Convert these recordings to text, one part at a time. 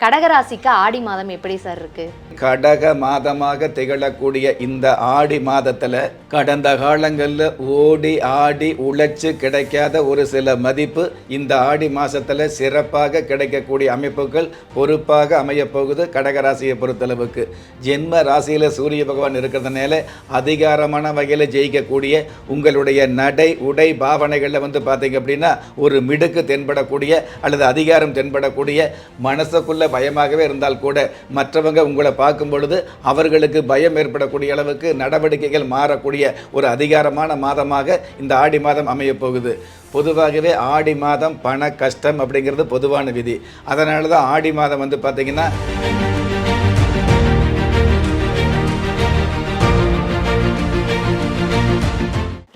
கடகராசிக்கு ஆடி மாதம் எப்படி சார் இருக்கு? கடக மாதமாக திகழக்கூடிய இந்த ஆடி மாதத்துல கடந்த காலங்களில் ஓடி ஆடி உழைச்சு கிடைக்காத ஒரு சில மதிப்பு இந்த ஆடி மாசத்துல சிறப்பாக கிடைக்கக்கூடிய அமைப்புகள் பொறுப்பாக அமையப் போகுது கடகராசியை பொறுத்தளவுக்கு. ஜென்ம ராசியில சூரிய பகவான் இருக்கிறதுனால அதிகாரமான வகையில் ஜெயிக்கக்கூடிய உங்களுடைய நடை உடை பாவனைகளில் வந்து பார்த்தீங்க அப்படின்னா ஒரு மிடுக்கு தென்படக்கூடிய அல்லது அதிகாரம் தென்படக்கூடிய மனசுக்குள்ள பயமாகவே இருந்தால் கூட மற்றவங்க உங்களை பார்க்கும் பொழுது அவர்களுக்கு பயம் ஏற்படக்கூடிய அளவுக்கு நடவடிக்கைகள் மாறக்கூடிய ஒரு அதிகாரமான மாதமாக இந்த ஆடி மாதம் அமையப் போகுது. பொதுவாகவே ஆடி மாதம் பண கஷ்டம் அப்படிங்கிறது பொதுவான விதி. அதனால தான் ஆடி மாதம் வந்து பார்த்திங்கன்னா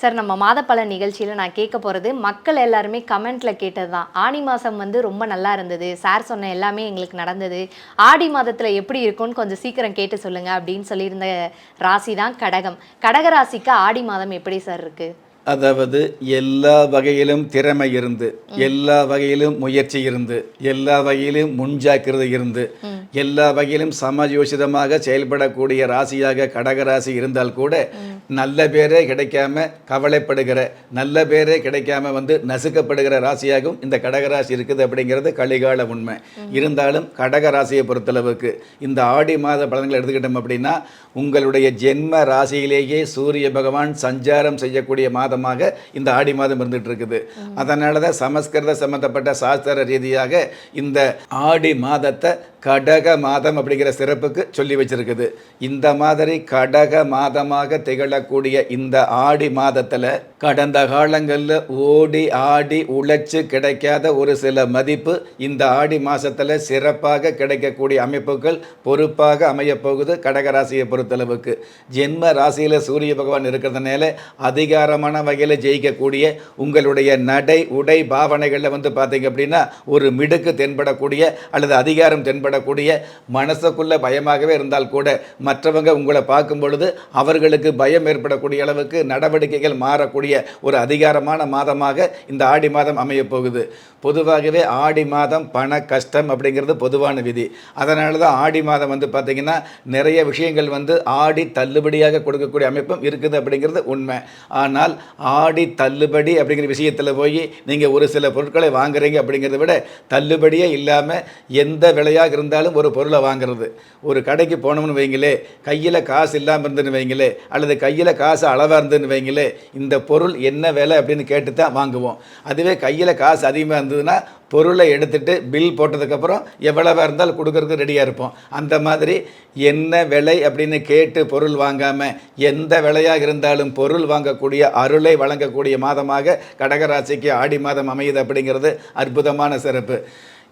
சார் நம்ம மாதப்பல நிகழ்ச்சியில் நான் கேட்க போகிறது மக்கள் எல்லாருமே கமெண்ட்ல கேட்டது தான் ஆடி மாதம் வந்து ரொம்ப நல்லா இருந்தது. சார் சொன்ன எல்லாமே எங்களுக்கு நடந்தது. ஆடி மாதத்தில் எப்படி இருக்கும்னு கொஞ்சம் சீக்கிரம் கேட்டு சொல்லுங்க அப்படின்னு சொல்லியிருந்த ராசி தான் கடகம். கடக ராசிக்கு ஆடி மாதம் எப்படி சார் இருக்கு? அதாவது எல்லா வகையிலும் திறமை இருந்து எல்லா வகையிலும் முயற்சி இருந்து எல்லா வகையிலும் முன்ஜாக்கிரதை இருந்து எல்லா வகையிலும் சமயோசிதமாக செயல்படக்கூடிய ராசியாக கடகராசி இருந்தால் கூட நல்ல பேரே கிடைக்காம கவலைப்படுகிற நல்ல பேரே கிடைக்காம வந்து நசுக்கப்படுகிற ராசியாகவும் இந்த கடகராசி இருக்குது அப்படிங்கிறது கலிகால உண்மை. இருந்தாலும் கடகராசியை பொறுத்தளவுக்கு இந்த ஆடி மாத பலன்களை எடுத்துக்கிட்டோம் அப்படின்னா உங்களுடைய ஜென்ம ராசியிலேயே சூரிய பகவான் சஞ்சாரம் செய்யக்கூடிய மாதமாக இந்த ஆடி மாதம் இருந்துட்டு இருக்குது அதனால தான் சமஸ்கிருத சம்பந்தப்பட்ட சாஸ்திர ரீதியாக இந்த ஆடி மாதத்தை கடக மாதம் அப்படிங்கிற சிறப்புக்கு சொல்லி வச்சிருக்குது. இந்த மாதிரி கடக மாதமாக திகழக்கூடிய இந்த ஆடி மாதத்தில் கடந்த காலங்களில் ஓடி ஆடி உழைச்சி கிடைக்காத ஒரு சில மதிப்பு இந்த ஆடி மாதத்தில் சிறப்பாக கிடைக்கக்கூடிய அமைப்புகள் பொறுப்பாக அமையப் போகுது கடகராசியை பொறுத்தளவுக்கு. ஜென்ம ராசியில் சூரிய பகவான் இருக்கிறதுனால அதிகாரமான வகையில் ஜெயிக்கக்கூடிய உங்களுடைய நடை உடை பாவனைகளில் வந்து பார்த்தீங்க அப்படின்னா ஒரு மிடுக்கு தென்படக்கூடிய அல்லது அதிகாரம் தென்படக்கூடிய மனசுக்குள்ள பயமாகவே இருந்தால் கூட மற்றவங்க உங்களை பார்க்கும் பொழுது அவர்களுக்கு பயம் ஏற்படக்கூடிய அளவுக்கு நடவடிக்கைகள் மாறக்கூடிய ஒரு அதிகாரமான மாதமாக இந்த ஆடி மாதம் அமையப் போகுது. பொதுவாகவே ஆடி மாதம் பண கஷ்டம் அப்படிங்கிறது பொதுவான விதி. அதனால தான் ஆடி மாதம் வந்து பார்த்தீங்கன்னா நிறைய விஷயங்கள் வந்து ஆடி தள்ளுபடியாக கொடுக்கக்கூடிய அமைப்பும் இருக்குது அப்படிங்கிறது உண்மை. ஆனால் ஆடி தள்ளுபடி அப்படிங்கிற விஷயத்தில் போய் நீங்கள் ஒரு சில பொருட்களை வாங்குறீங்க அப்படிங்கிறத விட தள்ளுபடியே இல்லாமல் எந்த விலையாக இருந்தாலும் ஒரு பொருளை வாங்குறது. ஒரு கடைக்கு போனோம்னு வைங்களே கையில் காசு இல்லாமல் இருந்துன்னு வைங்களே அல்லது கையில் காசு அளவாக இருந்துன்னு வைங்களே இந்த பொருள் என்ன விலை அப்படின்னு கேட்டு தான் வாங்குவோம். அதுவே கையில் காசு அதிகமாக இருந்ததுன்னா பொருளை எடுத்துட்டு பில் போட்டதுக்கப்புறம் எவ்வளவாக இருந்தாலும் கொடுக்கறதுக்கு ரெடியாக இருப்போம். அந்த மாதிரி என்ன விலை அப்படின்னு கேட்டு பொருள் வாங்காமல் எந்த விலையாக இருந்தாலும் பொருள் வாங்கக்கூடிய அருளை வழங்கக்கூடிய மாதமாக கடகராசிக்கு ஆடி மாதம் அமையுது அப்படிங்கிறது அற்புதமான சிறப்பு.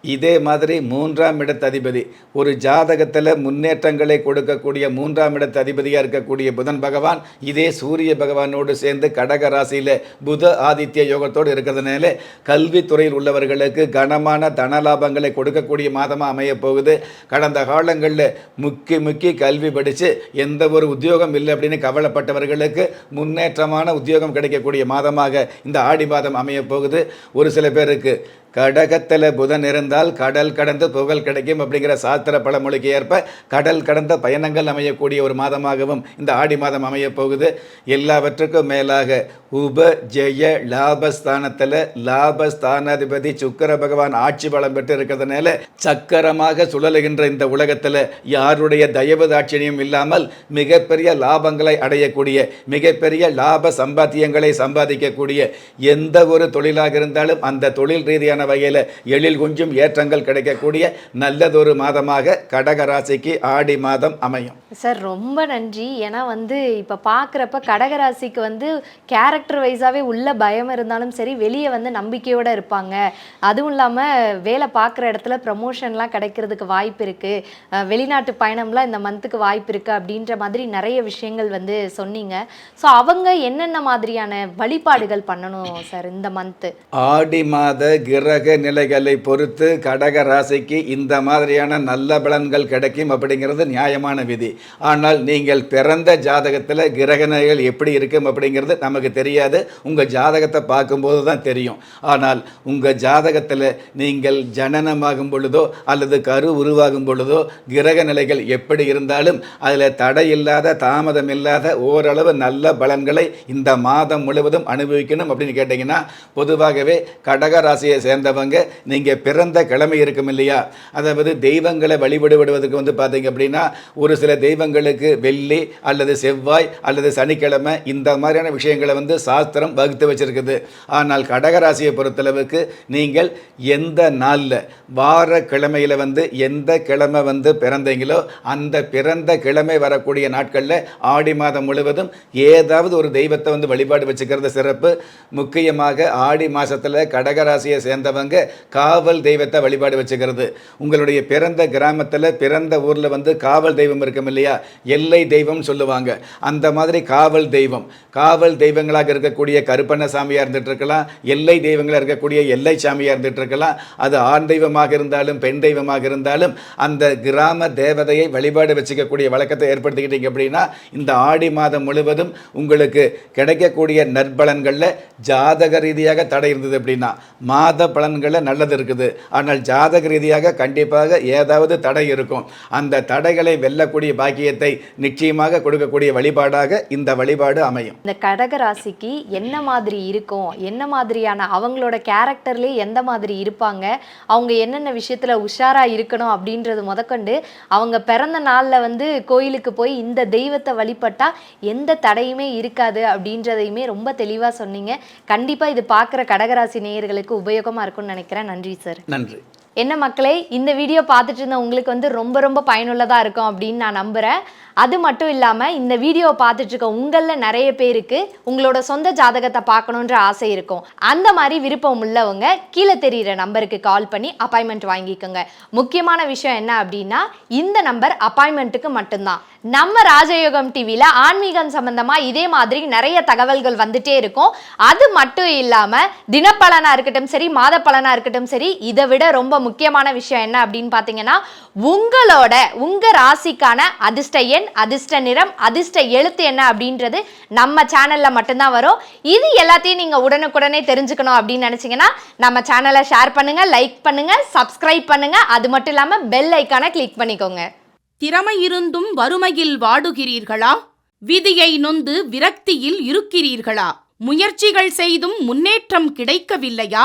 இதே மாதிரி மூன்றாம் இடத்து அதிபதி ஒரு ஜாதகத்தில் முன்னேற்றங்களை கொடுக்கக்கூடிய மூன்றாம் இடத்து அதிபதியாக இருக்கக்கூடிய புதன் பகவான் இதே சூரிய பகவானோடு சேர்ந்து கடக ராசியில் புத ஆதித்ய யோகத்தோடு இருக்கிறதுனால கல்வித்துறையில் உள்ளவர்களுக்கு கனமான தன லாபங்களை கொடுக்கக்கூடிய மாதமாக அமையப்போகுது கடந்த காலங்களில் முக்கி முக்கி கல்வி படித்து எந்த ஒரு உத்தியோகம் இல்லை அப்படின்னு கவலைப்பட்டவர்களுக்கு முன்னேற்றமான உத்தியோகம் கிடைக்கக்கூடிய மாதமாக இந்த ஆடி மாதம் அமையப் போகுது. ஒரு சில பேருக்கு கடகத்தில் புதன் இருந்தால் கடல் கடந்து புகழ் கிடைக்கும் அப்படிங்கிற சாஸ்திர பழமொழிக்கு ஏற்ப கடல் கடந்த பயணங்கள் அமையக்கூடிய ஒரு மாதமாகவும் இந்த ஆடி மாதம் அமையப் போகுது. எல்லாவற்றுக்கும் மேலாக உப ஜெய லாபஸ்தானத்தில் லாபஸ்தானாதிபதி சுக்கர பகவான் ஆட்சி பலம் பெற்று இருக்கிறதுனால சக்கரமாக சுழலுகின்ற இந்த உலகத்தில் யாருடைய தயவு தாட்சியம் இல்லாமல் மிகப்பெரிய லாபங்களை அடையக்கூடிய மிகப்பெரிய லாப சம்பாத்தியங்களை சம்பாதிக்கக்கூடிய எந்த ஒரு தொழிலாக இருந்தாலும் அந்த தொழில் ரீதியான வகையில் எழில் குஞ்சும் ஏற்றங்கள் கிடைக்கக்கூடிய நல்லதொரு மாதமாக கடக ராசிக்கு ஆடி மாதம் அமையும். சார் ரொம்ப நன்றி. ஏன்னா வந்து இப்போ பார்க்குறப்ப கடகராசிக்கு வந்து கேரக்டர் வைஸாகவே உள்ள பயம் இருந்தாலும் சரி வெளியே வந்து நம்பிக்கையோடு இருப்பாங்க. அதுவும் இல்லாமல் வேலை பார்க்குற இடத்துல ப்ரமோஷன்லாம் கிடைக்கிறதுக்கு வாய்ப்பு இருக்குது வெளிநாட்டு பயணம்லாம் இந்த மந்த்துக்கு வாய்ப்பு இருக்குது அப்படின்ற மாதிரி நிறைய விஷயங்கள் வந்து சொன்னீங்க. ஸோ அவங்க என்னென்ன மாதிரியான வழிபாடுகள் பண்ணணும் சார் இந்த மந்த்து ஆடி மாத கிரக கிரக நிலைகளை பொறுத்து கடக ராசிக்கு இந்த மாதிரியான நல்ல பலன்கள் கிடைக்கும் அப்படிங்கிறது நியாயமான விதி. ஆனால் நீங்கள் பிறந்த ஜாதகத்தில் கிரக நிலைகள் எப்படி இருக்கும் அப்படிங்கிறது நமக்கு தெரியாது. உங்கள் ஜாதகத்தை பார்க்கும்போது தான் தெரியும். ஆனால் உங்கள் ஜாதகத்தில் நீங்கள் ஜனனமாகும் பொழுதோ அல்லது கரு உருவாகும் பொழுதோ கிரக நிலைகள் எப்படி இருந்தாலும் அதில் தடை இல்லாத தாமதம் இல்லாத ஓரளவு நல்ல பலன்களை இந்த மாதம் முழுவதும் அனுபவிக்கணும் அப்படின்னு கேட்டிங்கன்னா பொதுவாகவே கடக ராசியை சேர்ந்தவங்க நீங்கள் பிறந்த கிழமை இருக்கும் இல்லையா? அதாவது தெய்வங்களை வழிபடுவதற்கு வந்து பார்த்தீங்க அப்படின்னா ஒரு சில தெய்வங்களுக்கு வெள்ளி அல்லது செவ்வாய் அல்லது சனிக்கிழமை இந்த மாதிரியான விஷயங்களை வந்து சாஸ்திரம் வகுத்து வச்சிருக்குது. ஆனால் கடகராசியை பொறுத்தளவுக்கு நீங்கள் எந்த நாளில் வார கிழமையில் வந்து எந்த கிழமை வந்து பிறந்தீங்களோ அந்த பிறந்த கிழமை வரக்கூடிய நாட்களில் ஆடி மாதம் முழுவதும் ஏதாவது ஒரு தெய்வத்தை வந்து வழிபாடு வச்சுக்கிறது சிறப்பு. முக்கியமாக ஆடி மாதத்தில் கடகராசியை சேர்ந்த சேர்ந்தவங்க காவல் தெய்வத்தை வழிபாடு வச்சுக்கிறது. உங்களுடைய பிறந்த கிராமத்தில் பிறந்த ஊரில் வந்து காவல் தெய்வம் இருக்கும் இல்லையா? எல்லை தெய்வம் சொல்லுவாங்க. அந்த மாதிரி காவல் தெய்வம். காவல் தெய்வங்களாக இருக்கக்கூடிய கருப்பண்ண சாமியாக இருந்துட்டு இருக்கலாம். எல்லை தெய்வங்களாக இருக்கக்கூடிய எல்லை சாமியாக இருந்துட்டு இருக்கலாம். அது ஆண் தெய்வமாக இருந்தாலும் பெண் தெய்வமாக இருந்தாலும் அந்த கிராம தேவதையை வழிபாடு வச்சுக்கக்கூடிய வழக்கத்தை ஏற்படுத்திக்கிட்டீங்க அப்படின்னா இந்த ஆடி மாதம் முழுவதும் உங்களுக்கு கிடைக்கக்கூடிய நற்பலன்களில் ஜாதக ரீதியாக தடை இருந்தது அப்படின்னா மாத பலன்களில் நல்லது இருக்குது. ஆனால் ஜாதக ரீதியாக கண்டிப்பாக ஏதாவது தடை இருக்கும். அந்த தடைகளை வெல்லக்கூடிய பாக்கியத்தை நிச்சயமாக கொடுக்கக்கூடிய வழிபாடாக இந்த வழிபாடு அமையும். இந்த கடக ராசிக்கு என்ன மாதிரி இருக்கும்? என்ன மாதிரியான அவங்களோட கேரக்டர்லேயே எந்த மாதிரி இருப்பாங்க? அவங்க என்னென்ன விஷயத்தில் உஷாராக இருக்கணும் அப்படின்றது முதற்கொண்டு அவங்க பிறந்த நாளில் வந்து கோயிலுக்கு போய் இந்த தெய்வத்தை வழிபட்டா எந்த தடையுமே இருக்காது அப்படின்றதையுமே ரொம்ப தெளிவாக சொன்னீங்க. கண்டிப்பாக இது பார்க்குற கடகராசி நேயர்களுக்கு உபயோகமாக இருக்கும்னு நினைக்கிறேன். நன்றி சார். நன்றி. என்ன மக்களே இந்த வீடியோ பார்த்துட்டு இருந்த உங்களுக்கு வந்து ரொம்ப ரொம்ப பயனுள்ளதாக இருக்கும் அப்படின்னு நான் நம்புகிறேன் அது மட்டும் இல்லாமல் இந்த வீடியோவை பார்த்துட்டு இருக்க உங்களில் நிறைய பேருக்கு உங்களோட சொந்த ஜாதகத்தை பார்க்கணுன்ற ஆசை இருக்கும். அந்த மாதிரி விருப்பம் உள்ளவங்க கீழே தெரிகிற நம்பருக்கு கால் பண்ணி அப்பாயின்மெண்ட் வாங்கிக்கோங்க. முக்கியமான விஷயம் என்ன அப்படின்னா இந்த நம்பர் அப்பாயின்மெண்ட்டுக்கு மட்டும்தான். நம்ம ராஜயோகம் டிவியில் ஆன்மீகம் சம்மந்தமாக இதே மாதிரி நிறைய தகவல்கள் வந்துட்டே இருக்கும். அது மட்டும் இல்லாமல் தினப்பலனாக இருக்கட்டும் சரி மாத பலனாக இருக்கட்டும் சரி இதை விட ரொம்ப முக்கியமான விஷயம் என்ன அப்படின்னு பார்த்தீங்கன்னா உங்களோட உங்கள் ராசிக்கான அதிர்ஷ்ட எண் அதிர்ஷ்ட நிறம் அதிர்ஷ்ட எழுத்து என்ன அப்படின்றது நம்ம சேனலில் மட்டும்தான் வரும். இது எல்லாத்தையும் நீங்கள் உடனுக்குடனே தெரிஞ்சுக்கணும் அப்படின்னு நினச்சிங்கன்னா நம்ம சேனலை ஷேர் பண்ணுங்கள் லைக் பண்ணுங்கள் சப்ஸ்கிரைப் பண்ணுங்கள் அது மட்டும் இல்லாமல் பெல் ஐக்கானை கிளிக் பண்ணிக்கோங்க. திறமை இருந்தும் வறுமையில் வாடுகிறீர்களா? விதியை நொந்து விரக்தியில் இருக்கிறீர்களா? முயற்சிகள் செய்தும் முன்னேற்றம் கிடைக்கவில்லையா?